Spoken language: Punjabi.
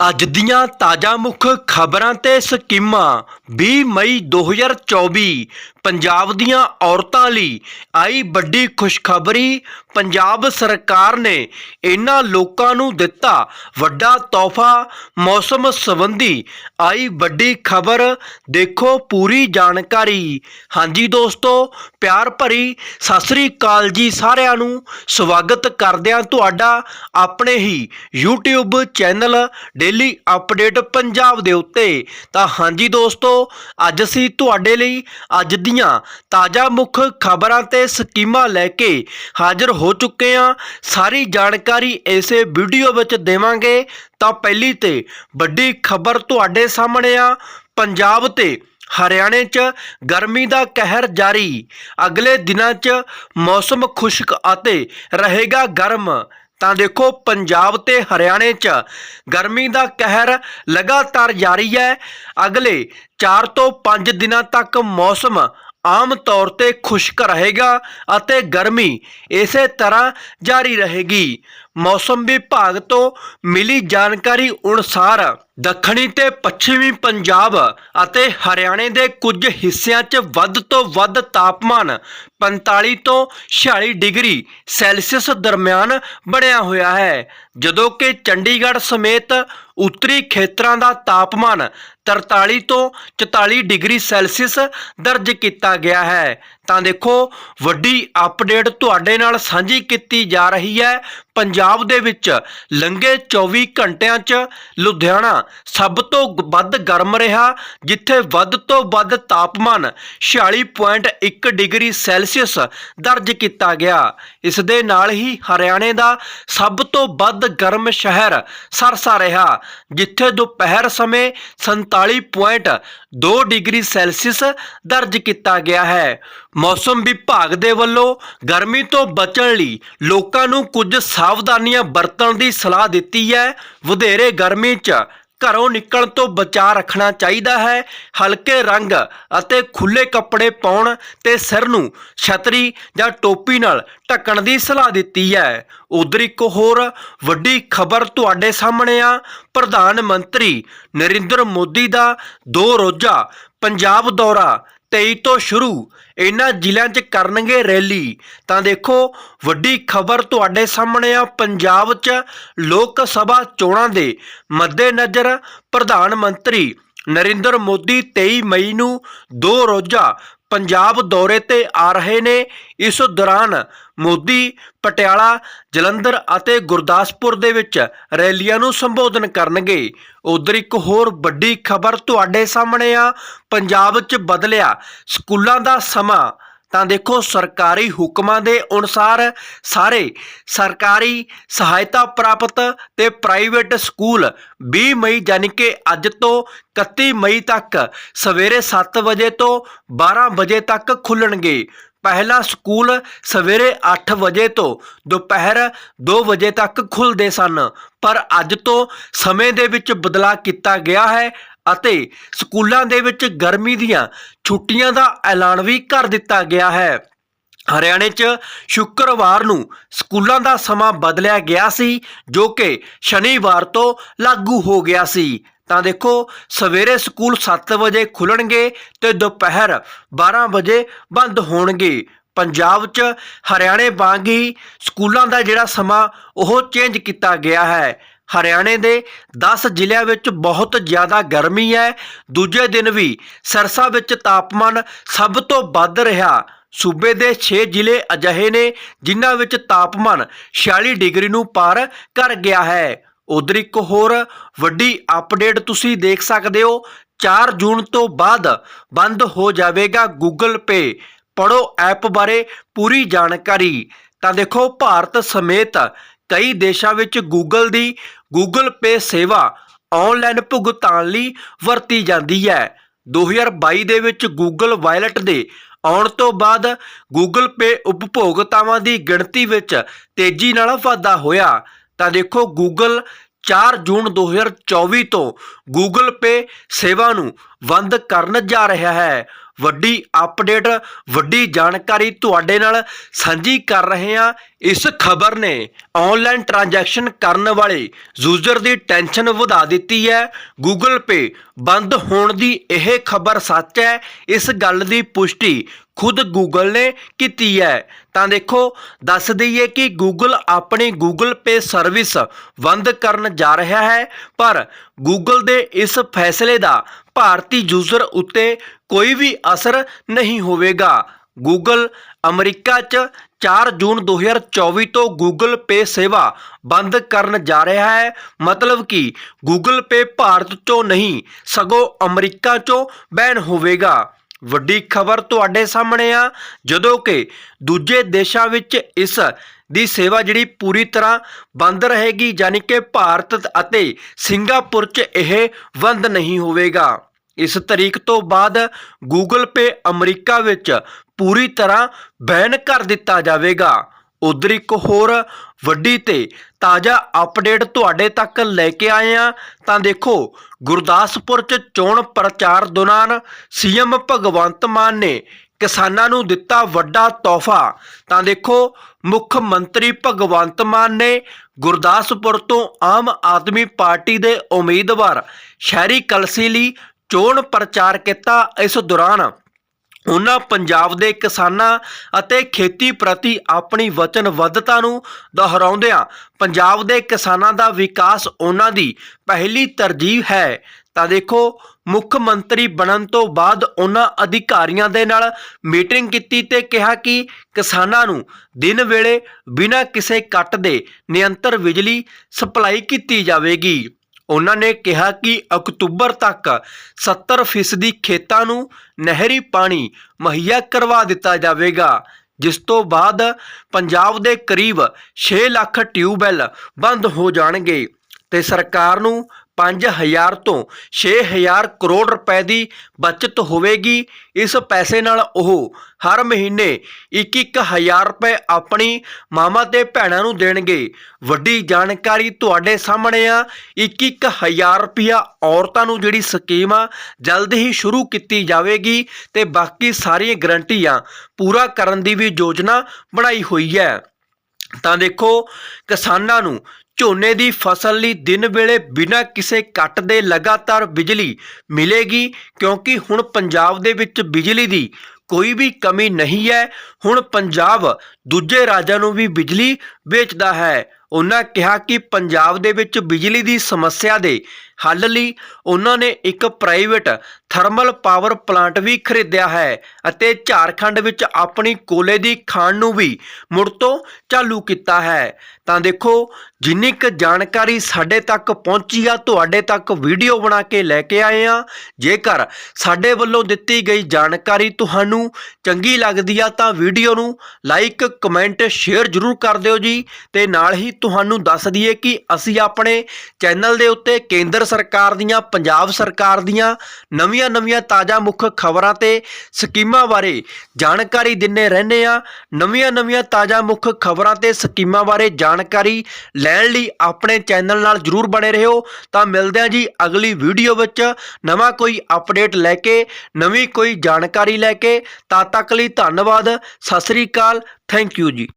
ਅੱਜ ਦੀਆਂ ਤਾਜ਼ਾ ਮੁੱਖ ਖਬਰਾਂ ਤੇ ਸਕੀਮਾਂ। 20 ਮਈ 2024 ਪੰਜਾਬ ਦੀਆਂ ਔਰਤਾਂ ਲਈ ਆਈ ਵੱਡੀ ਖੁਸ਼ਖਬਰੀ ਪੰਜਾਬ ਸਰਕਾਰ ਨੇ ਇਹਨਾਂ ਲੋਕਾਂ ਨੂੰ ਦਿੱਤਾ ਵੱਡਾ ਤੋਹਫਾ। ਮੌਸਮ ਸੰਬੰਧੀ ਆਈ ਵੱਡੀ ਖਬਰ ਦੇਖੋ ਪੂਰੀ ਜਾਣਕਾਰੀ। ਹਾਂਜੀ ਦੋਸਤੋ, ਪਿਆਰ ਭਰੀ ਸਤਿ ਸ੍ਰੀ ਅਕਾਲ ਜੀ ਸਾਰਿਆਂ ਨੂੰ। ਸਵਾਗਤ ਕਰਦਿਆਂ ਤੁਹਾਡਾ ਆਪਣੇ ਹੀ YouTube channel daily update Punjab ਦੇ ਉੱਤੇ। ਤਾਂ ਹਾਂਜੀ ਦੋਸਤੋ, ਅੱਜ ਅਸੀਂ ਤੁਹਾਡੇ ਲਈ ਅੱਜ ਦੀਆਂ ਤਾਜ਼ਾ ਮੁੱਖ ਖਬਰਾਂ ਤੇ ਸਕੀਮਾਂ ਲੈ ਕੇ ਹਾਜ਼ਰ ਹੋ ਚੁੱਕੇ ਹਾਂ। ਸਾਰੀ ਜਾਣਕਾਰੀ ਇਸੇ ਵੀਡੀਓ ਵਿੱਚ ਦੇਵਾਂਗੇ। ਤਾਂ ਪਹਿਲੀ ਤੇ ਵੱਡੀ ਖਬਰ ਤੁਹਾਡੇ ਸਾਹਮਣੇ ਆ। ਪੰਜਾਬ ਤੇ ਹਰਿਆਣੇ 'ਚ ਗਰਮੀ ਦਾ ਕਹਿਰ ਜਾਰੀ। ਅਗਲੇ ਦਿਨਾਂ 'ਚ ਮੌਸਮ ਖੁਸ਼ਕ ਅਤੇ ਰਹੇਗਾ ਗਰਮ। ਤਾਂ ਦੇਖੋ ਪੰਜਾਬ ਤੇ ਹਰਿਆਣੇ 'ਚ ਗਰਮੀ ਦਾ ਕਹਿਰ ਲਗਾਤਾਰ ਜਾਰੀ ਹੈ। ਅਗਲੇ 4 ਤੋਂ 5 ਦਿਨਾਂ ਤੱਕ ਮੌਸਮ ਆਮ ਤੌਰ ਤੇ ਖੁਸ਼ਕ ਰਹੇਗਾ ਅਤੇ ਗਰਮੀ ਇਸੇ ਤਰ੍ਹਾਂ ਜਾਰੀ ਰਹੇਗੀ। ਮੌਸਮ ਵਿਭਾਗ ਤੋਂ ਮਿਲੀ ਜਾਣਕਾਰੀ ਅਨੁਸਾਰ ਦੱਖਣੀ ਤੇ ਪੱਛਮੀ ਪੰਜਾਬ ਅਤੇ ਹਰਿਆਣੇ ਦੇ ਕੁਝ ਹਿੱਸਿਆਂ 'ਚ ਵੱਧ ਤੋਂ ਵੱਧ ਤਾਪਮਾਨ 45 ਤੋਂ 46 ਡਿਗਰੀ ਸੈਲਸੀਅਸ ਦਰਮਿਆਨ ਬਣਿਆ ਹੋਇਆ ਹੈ, ਜਦੋਂ ਕਿ ਚੰਡੀਗੜ੍ਹ ਸਮੇਤ ਉੱਤਰੀ ਖੇਤਰਾਂ ਦਾ ਤਾਪਮਾਨ 43 ਤੋਂ 44 ਡਿਗਰੀ ਸੈਲਸੀਅਸ ਦਰਜ ਕੀਤਾ ਗਿਆ ਹੈ। ਤਾਂ ਦੇਖੋ, ਵੱਡੀ ਅਪਡੇਟ ਤੁਹਾਡੇ ਨਾਲ ਸਾਂਝੀ ਕੀਤੀ ਜਾ ਰਹੀ ਹੈ ਪੰਜਾਬ ਦੇ ਵਿੱਚ। ਲੰਘੇ 24 ਘੰਟਿਆਂ 'ਚ ਲੁਧਿਆਣਾ ਸਭ ਤੋਂ ਵੱਧ ਗਰਮ ਰਿਹਾ, ਜਿੱਥੇ ਵੱਧ ਤੋਂ ਵੱਧ ਤਾਪਮਾਨ 46.1 ਡਿਗਰੀ ਸੈਲਸੀਅਸ ਦਰਜ ਕੀਤਾ ਗਿਆ। ਇਸ ਦੇ ਨਾਲ ਹੀ ਹਰਿਆਣੇ ਦਾ ਸਭ ਤੋਂ ਵੱਧ ਗਰਮ ਸ਼ਹਿਰ ਸਰਸਾ ਰਿਹਾ, ਜਿੱਥੇ ਦੁਪਹਿਰ ਸਮੇਂ 47.2 ਡਿਗਰੀ ਸੈਲਸੀਅਸ ਦਰਜ ਕੀਤਾ ਗਿਆ ਹੈ। ਮੌਸਮ ਵਿਭਾਗ ਦੇ ਵੱਲੋਂ ਗਰਮੀ ਤੋਂ ਬਚਣ ਲਈ ਲੋਕਾਂ ਨੂੰ ਕੁਝ ਸਾਵਧਾਨੀਆਂ ਵਰਤਣ ਦੀ ਸਲਾਹ ਦਿੱਤੀ ਹੈ। ਵਧੇਰੇ ਗਰਮੀ 'ਚ ਘਰੋਂ ਨਿਕਲਣ ਤੋਂ ਬਚਾ ਰੱਖਣਾ ਚਾਹੀਦਾ ਹੈ। ਹਲਕੇ ਰੰਗ ਅਤੇ ਖੁੱਲੇ ਕੱਪੜੇ ਪਾਉਣ ਤੇ ਸਿਰ ਨੂੰ ਛਤਰੀ ਜਾਂ ਟੋਪੀ ਨਾਲ ਢੱਕਣ ਦੀ ਸਲਾਹ ਦਿੱਤੀ ਹੈ। ਉਧਰ ਇੱਕ ਹੋਰ ਵੱਡੀ ਖਬਰ ਤੁਹਾਡੇ ਸਾਹਮਣੇ ਆ। ਪ੍ਰਧਾਨ ਮੰਤਰੀ ਨਰਿੰਦਰ ਮੋਦੀ ਦਾ ਦੋ ਰੋਜ਼ਾ ਪੰਜਾਬ ਦੌਰਾ। 23 ਤੋਂ ਸ਼ੁਰੂ ਇਹਨਾਂ ਜ਼ਿਲ੍ਹਿਆਂ 'ਚ ਕਰਨਗੇ ਰੈਲੀ। ਤਾਂ ਦੇਖੋ, ਵੱਡੀ ਖਬਰ ਤੁਹਾਡੇ ਸਾਹਮਣੇ ਆ, ਪੰਜਾਬ 'ਚ ਲੋਕ ਸਭਾ ਚੋਣਾਂ ਦੇ ਮੱਦੇਨਜ਼ਰ ਪ੍ਰਧਾਨ ਮੰਤਰੀ ਨਰਿੰਦਰ ਮੋਦੀ 23 ਮਈ ਨੂੰ ਦੋ ਰੋਜ਼ਾ ਪੰਜਾਬ ਦੌਰੇ ਤੇ ਆ ਰਹੇ ਨੇ। ਇਸ ਦੌਰਾਨ ਮੋਦੀ, ਪਟਿਆਲਾ, ਜਲੰਧਰ ਅਤੇ ਗੁਰਦਾਸਪੁਰ ਦੇ ਵਿੱਚ ਰੈਲੀਆਂ ਨੂੰ ਸੰਬੋਧਨ ਕਰਨਗੇ। ਉਧਰ ਇੱਕ ਹੋਰ ਵੱਡੀ ਖਬਰ ਤੁਹਾਡੇ ਸਾਹਮਣੇ ਆ। ਪੰਜਾਬ 'ਚ ਬਦਲਿਆ ਸਕੂਲਾਂ ਦਾ ਸਮਾਂ। ਤਾਂ ਦੇਖੋ ਸਰਕਾਰੀ ਹੁਕਮਾਂ ਦੇ ਅਨੁਸਾਰ ਸਾਰੇ ਸਰਕਾਰੀ ਸਹਾਇਤਾ ਪ੍ਰਾਪਤ ਤੇ ਪ੍ਰਾਈਵੇਟ ਸਕੂਲ 20 ਮਈ ਯਾਨੀ ਕਿ ਅੱਜ ਤੋਂ 31 ਮਈ ਤੱਕ ਸਵੇਰੇ 7 ਵਜੇ ਤੋਂ 12 ਵਜੇ ਤੱਕ ਖੁੱਲਣਗੇ। ਪਹਿਲਾ ਸਕੂਲ ਸਵੇਰੇ 8 ਵਜੇ ਤੋਂ ਦੁਪਹਿਰ 2 ਵਜੇ ਤੱਕ ਖੁੱਲਦੇ ਸਨ। ਪਰ ਅੱਜ ਤੋਂ ਸਮੇਂ ਦੇ ਵਿੱਚ ਬਦਲਾਅ ਕੀਤਾ ਗਿਆ ਹੈ। ਅਤੇ ਸਕੂਲਾਂ ਦੇ ਵਿੱਚ ਗਰਮੀ ਦੀਆਂ ਛੁੱਟੀਆਂ ਦਾ ਐਲਾਨ ਵੀ ਕਰ ਦਿੱਤਾ ਗਿਆ ਹੈ। ਹਰਿਆਣੇ 'ਚ ਸ਼ੁੱਕਰਵਾਰ ਨੂੰ ਸਕੂਲਾਂ ਦਾ ਸਮਾਂ ਬਦਲਿਆ ਗਿਆ ਸੀ, ਜੋ ਕਿ ਸ਼ਨੀਵਾਰ ਤੋਂ ਲਾਗੂ ਹੋ ਗਿਆ ਸੀ। ਤਾਂ ਦੇਖੋ, ਸਵੇਰੇ ਸਕੂਲ 7 ਵਜੇ ਖੁੱਲਣਗੇ ਤੇ ਦੁਪਹਿਰ 12 ਵਜੇ ਬੰਦ ਹੋਣਗੇ। ਪੰਜਾਬ 'ਚ ਹਰਿਆਣੇ ਵਾਂਗ ਹੀ ਸਕੂਲਾਂ ਦਾ ਜਿਹੜਾ ਸਮਾਂ, ਉਹ ਚੇਂਜ ਕੀਤਾ ਗਿਆ ਹੈ। ਹਰਿਆਣੇ ਦੇ 10 ਜ਼ਿਲ੍ਹਿਆਂ ਵਿੱਚ ਬਹੁਤ ਜ਼ਿਆਦਾ ਗਰਮੀ ਹੈ। ਦੂਜੇ ਦਿਨ ਵੀ ਸਰਸਾ ਵਿੱਚ ਤਾਪਮਾਨ ਸਭ ਤੋਂ ਵੱਧ ਰਿਹਾ। ਸੂਬੇ ਦੇ 6 ਜ਼ਿਲ੍ਹੇ ਅਜਿਹੇ ਨੇ ਜਿਨ੍ਹਾਂ ਵਿੱਚ ਤਾਪਮਾਨ 46 ਡਿਗਰੀ ਨੂੰ ਪਾਰ ਕਰ ਗਿਆ ਹੈ। ਉਧਰ ਇੱਕ ਹੋਰ ਵੱਡੀ ਅਪਡੇਟ ਤੁਸੀਂ ਦੇਖ ਸਕਦੇ ਹੋ। 4 ਜੂਨ ਤੋਂ ਬਾਅਦ ਬੰਦ ਹੋ ਜਾਵੇਗਾ ਗੂਗਲ ਪੇ ਪੜੋ ਐਪ ਬਾਰੇ ਪੂਰੀ ਜਾਣਕਾਰੀ। ਤਾਂ ਦੇਖੋ, ਭਾਰਤ ਸਮੇਤ ਕਈ ਦੇਸ਼ਾਂ ਵਿੱਚ ਗੂਗਲ ਦੀ ਗੂਗਲ ਪੇ ਸੇਵਾ ਆਨਲਾਈਨ ਭੁਗਤਾਨ ਲਈ ਵਰਤੀ ਜਾਂਦੀ ਹੈ। 2022 ਦੇ ਵਿੱਚ ਗੂਗਲ ਵਾਇਲਟ ਦੇ ਆਉਣ ਤੋਂ ਬਾਅਦ ਗੂਗਲ ਪੇ ਉਪਭੋਗਤਾਵਾਂ ਦੀ ਗਿਣਤੀ ਵਿੱਚ ਤੇਜ਼ੀ ਨਾਲ ਵਾਧਾ ਹੋਇਆ। ਤਾਂ ਦੇਖੋ ਗੂਗਲ 4 ਜੂਨ 2024 ਤੋਂ ਗੂਗਲ ਪੇ ਸੇਵਾ ਨੂੰ ਬੰਦ ਕਰਨ ਜਾ ਰਿਹਾ ਹੈ। ਵੱਡੀ ਅਪਡੇਟ ਵੱਡੀ ਜਾਣਕਾਰੀ ਤੁਹਾਡੇ ਨਾਲ ਸਾਂਝੀ ਕਰ ਰਹੇ ਹਾਂ। ਇਸ ਖਬਰ ਨੇ ਆਨਲਾਈਨ ਟ੍ਰਾਂਜੈਕਸ਼ਨ ਕਰਨ ਵਾਲੇ ਯੂਜ਼ਰ ਦੀ ਟੈਨਸ਼ਨ ਵਧਾ ਦਿੱਤੀ ਹੈ। Google Pay ਬੰਦ ਹੋਣ ਦੀ ਇਹ ਖਬਰ ਸੱਚ ਹੈ। ਇਸ ਗੱਲ ਦੀ ਪੁਸ਼ਟੀ ਖੁਦ Google ਨੇ ਕੀਤੀ ਹੈ। ਤਾਂ ਦੇਖੋ, ਦੱਸ ਦਈਏ ਕਿ Google ਆਪਣੀ Google Pay ਸਰਵਿਸ ਬੰਦ ਕਰਨ ਜਾ ਰਿਹਾ ਹੈ, ਪਰ Google ਦੇ ਇਸ ਫੈਸਲੇ ਦਾ ਭਾਰਤੀ ਯੂਜ਼ਰ ਉੱਤੇ ਕੋਈ ਵੀ ਅਸਰ ਨਹੀਂ ਹੋਵੇਗਾ। ਗੂਗਲ ਅਮਰੀਕਾ 'ਚ 4 ਜੂਨ 2024 ਤੋਂ Google Pay ਸੇਵਾ ਬੰਦ ਕਰਨ ਜਾ ਰਿਹਾ ਹੈ। ਮਤਲਬ ਕਿ Google Pay ਭਾਰਤ 'ਚੋਂ ਨਹੀਂ, ਸਗੋਂ ਅਮਰੀਕਾ 'ਚੋਂ ਬੈਨ ਹੋਵੇਗਾ। ਵੱਡੀ ਖਬਰ ਤੁਹਾਡੇ ਸਾਹਮਣੇ ਆ, ਜਦੋਂ ਕਿ ਦੂਜੇ ਦੇਸ਼ਾਂ ਵਿੱਚ ਇਸ ਦੀ ਸੇਵਾ ਜਿਹੜੀ ਪੂਰੀ ਤਰ੍ਹਾਂ ਬੰਦ ਰਹੇਗੀ, ਯਾਨੀ ਕਿ ਭਾਰਤ ਅਤੇ ਸਿੰਗਾਪੁਰ 'ਚ ਇਹ ਬੰਦ ਨਹੀਂ ਹੋਵੇਗਾ। ਇਸ ਤਰੀਕ ਤੋਂ ਬਾਅਦ Google Pay ਅਮਰੀਕਾ ਵਿੱਚ ਪੂਰੀ ਤਰ੍ਹਾਂ ਬੈਨ ਕਰ ਦਿੱਤਾ ਜਾਵੇਗਾ। ਉਧਰ ਇੱਕ ਹੋਰ ਵੱਡੀ ਤੇ ਤਾਜ਼ਾ ਅਪਡੇਟ ਤੁਹਾਡੇ ਤੱਕ ਲੈ ਕੇ ਆਏ ਆ ਤਾਂ ਦੇਖੋ, ਗੁਰਦਾਸਪੁਰ 'ਚ ਚੋਣ ਪ੍ਰਚਾਰ ਦੌਰਾਨ ਸੀਐਮ ਭਗਵੰਤ ਮਾਨ ਨੇ ਕਿਸਾਨਾਂ ਨੂੰ ਦਿੱਤਾ ਵੱਡਾ ਤੋਹਫਾ। ਤਾਂ ਦੇਖੋ, ਮੁੱਖ ਮੰਤਰੀ ਭਗਵੰਤ ਮਾਨ ਨੇ ਗੁਰਦਾਸਪੁਰ ਤੋਂ ਆਮ ਆਦਮੀ ਪਾਰਟੀ ਦੇ ਉਮੀਦਵਾਰ ਸ਼ਹਿਰੀ ਕਲਸੀ ਲਈ ਚੋਣ ਪ੍ਰਚਾਰ ਕੀਤਾ ਇਸ ਦੌਰਾਨ। ਉਹਨਾਂ ਪੰਜਾਬ ਦੇ ਕਿਸਾਨਾਂ ਅਤੇ ਖੇਤੀ ਪ੍ਰਤੀ ਆਪਣੀ ਵਚਨਬੱਧਤਾ ਨੂੰ ਦੁਹਰਾਉਂਦਿਆਂ ਪੰਜਾਬ ਦੇ ਕਿਸਾਨਾਂ ਦਾ ਵਿਕਾਸ ਉਹਨਾਂ ਦੀ ਪਹਿਲੀ ਤਰਜੀਹ ਹੈ। ਤਾਂ ਦੇਖੋ, ਮੁੱਖ ਮੰਤਰੀ ਬਣਨ ਤੋਂ ਬਾਅਦ ਉਹਨਾਂ ਅਧਿਕਾਰੀਆਂ ਦੇ ਨਾਲ ਮੀਟਿੰਗ ਕੀਤੀ ਤੇ ਕਿਹਾ ਕਿ ਕਿਸਾਨਾਂ ਨੂੰ ਦਿਨ ਵੇਲੇ ਬਿਨਾਂ ਕਿਸੇ ਕੱਟ ਦੇ ਨਿਯੰਤਰ ਬਿਜਲੀ ਸਪਲਾਈ ਕੀਤੀ ਜਾਵੇਗੀ। ਉਹਨਾਂ ਨੇ ਕਿਹਾ ਕਿ ਅਕਤੂਬਰ ਤੱਕ 70% ਖੇਤਾਂ ਨੂੰ ਨਹਿਰੀ ਪਾਣੀ ਮੁਹੱਈਆ ਕਰਵਾ ਦਿੱਤਾ ਜਾਵੇਗਾ, ਜਿਸ ਤੋਂ ਬਾਅਦ ਪੰਜਾਬ ਦੇ ਕਰੀਬ 6 ਲੱਖ ਟਿਊਬਵੈੱਲ ਬੰਦ ਹੋ ਜਾਣਗੇ ਤੇ ਸਰਕਾਰ ਨੂੰ 5000 ਤੋਂ 6000 ਕਰੋੜ ਰੁਪਏ ਦੀ ਬਚਤ ਹੋਵੇਗੀ। ਇਸ ਪੈਸੇ ਨਾਲ ਉਹ ਹਰ ਮਹੀਨੇ 1-1000 ਰੁਪਏ ਆਪਣੀ ਮਾਮਾ ਤੇ ਭੈਣਾਂ ਨੂੰ ਦੇਣਗੇ। ਵੱਡੀ ਜਾਣਕਾਰੀ ਤੁਹਾਡੇ ਸਾਹਮਣੇ ਆ। 1-1000 ਰੁਪਿਆ ਔਰਤਾਂ ਨੂੰ ਜਿਹੜੀ ਸਕੀਮ ਆ, ਜਲਦ ਹੀ ਸ਼ੁਰੂ ਕੀਤੀ ਜਾਵੇਗੀ ਤੇ ਬਾਕੀ ਸਾਰੀਆਂ ਗਰੰਟੀਆਂ ਪੂਰਾ ਕਰਨ ਦੀ ਵੀ ਯੋਜਨਾ ਬਣਾਈ ਹੋਈ ਹੈ। ਤਾਂ ਦੇਖੋ, ਕਿਸਾਨਾਂ ਨੂੰ ਝੋਨੇ ਦੀ ਫਸਲ ਲਈ ਦਿਨ ਵੇਲੇ ਬਿਨਾਂ ਕਿਸੇ ਕੱਟ ਦੇ ਲਗਾਤਾਰ ਬਿਜਲੀ ਮਿਲੇਗੀ, ਕਿਉਂਕਿ ਹੁਣ ਪੰਜਾਬ ਦੇ ਵਿੱਚ ਬਿਜਲੀ ਦੀ ਕੋਈ ਵੀ ਕਮੀ ਨਹੀਂ ਹੈ। ਹੁਣ ਪੰਜਾਬ ਦੂਜੇ ਰਾਜਾਂ ਨੂੰ ਵੀ ਬਿਜਲੀ ਵੇਚਦਾ ਹੈ। ਉਹਨਾਂ ਕਿਹਾ ਕਿ ਪੰਜਾਬ ਦੇ ਵਿੱਚ ਬਿਜਲੀ ਦੀ ਸਮੱਸਿਆ ਦੇ ਹੱਲ ਲਈ ਉਹਨਾਂ ਨੇ ਇੱਕ ਪ੍ਰਾਈਵੇਟ ਥਰਮਲ ਪਾਵਰ ਪਲਾਂਟ ਵੀ ਖਰੀਦਿਆ ਹੈ ਅਤੇ ਝਾਰਖੰਡ ਵਿੱਚ ਆਪਣੀ ਕੋਲੇ ਦੀ ਖਾਣ ਨੂੰ ਵੀ ਮੁੜ ਤੋਂ ਚਾਲੂ ਕੀਤਾ ਹੈ। ਤਾਂ ਦੇਖੋ, ਜਿੰਨੀ ਕੁ ਜਾਣਕਾਰੀ ਸਾਡੇ ਤੱਕ ਪਹੁੰਚੀ ਆ, ਤੁਹਾਡੇ ਤੱਕ ਵੀਡੀਓ ਬਣਾ ਕੇ ਲੈ ਕੇ ਆਏ ਆ। ਜੇਕਰ ਸਾਡੇ ਵੱਲੋਂ ਦਿੱਤੀ ਗਈ ਜਾਣਕਾਰੀ ਤੁਹਾਨੂੰ ਚੰਗੀ ਲੱਗਦੀ ਆ ਤਾਂ ਵੀਡੀਓ ਨੂੰ ਲਾਈਕ, ਕਮੈਂਟ, ਸ਼ੇਅਰ ਜ਼ਰੂਰ ਕਰ ਦਿਓ ਜੀ। ਤੇ ਨਾਲ ਹੀ ਤੁਹਾਨੂੰ ਦੱਸ ਦਈਏ ਕਿ ਅਸੀਂ ਆਪਣੇ ਚੈਨਲ ਦੇ ਉੱਤੇ ਕੇਂਦਰ ਸਰਕਾਰ ਦੀਆਂ, ਪੰਜਾਬ ਸਰਕਾਰ ਦੀਆਂ ਨਵੀਆਂ ਨਵੀਆਂ ਤਾਜ਼ਾ ਮੁੱਖ ਖਬਰਾਂ ਤੇ ਸਕੀਮਾਂ ਬਾਰੇ ਜਾਣਕਾਰੀ ਦਿੰਨੇ ਰਹਿੰਦੇ ਆ। ਨਵੀਆਂ ਨਵੀਆਂ ਤਾਜ਼ਾ ਮੁੱਖ ਖਬਰਾਂ ਤੇ ਸਕੀਮਾਂ ਬਾਰੇ ਜਾਣਕਾਰੀ ਲੈਣ ਲਈ ਆਪਣੇ ਚੈਨਲ ਨਾਲ ਜਰੂਰ ਬਣੇ ਰਹੋ। ਤਾਂ ਮਿਲਦੇ ਆ ਜੀ ਅਗਲੀ ਵੀਡੀਓ ਵਿੱਚ। ਨਵਾਂ ਕੋਈ ਅਪਡੇਟ ਲੈ ਕੇ, ਨਵੀਂ ਕੋਈ ਜਾਣਕਾਰੀ ਲੈ ਕੇ। ਤਦ ਤੱਕ ਲਈ ਧੰਨਵਾਦ। ਸਤਿ ਸ੍ਰੀ ਅਕਾਲ। ਥੈਂਕ ਯੂ ਜੀ।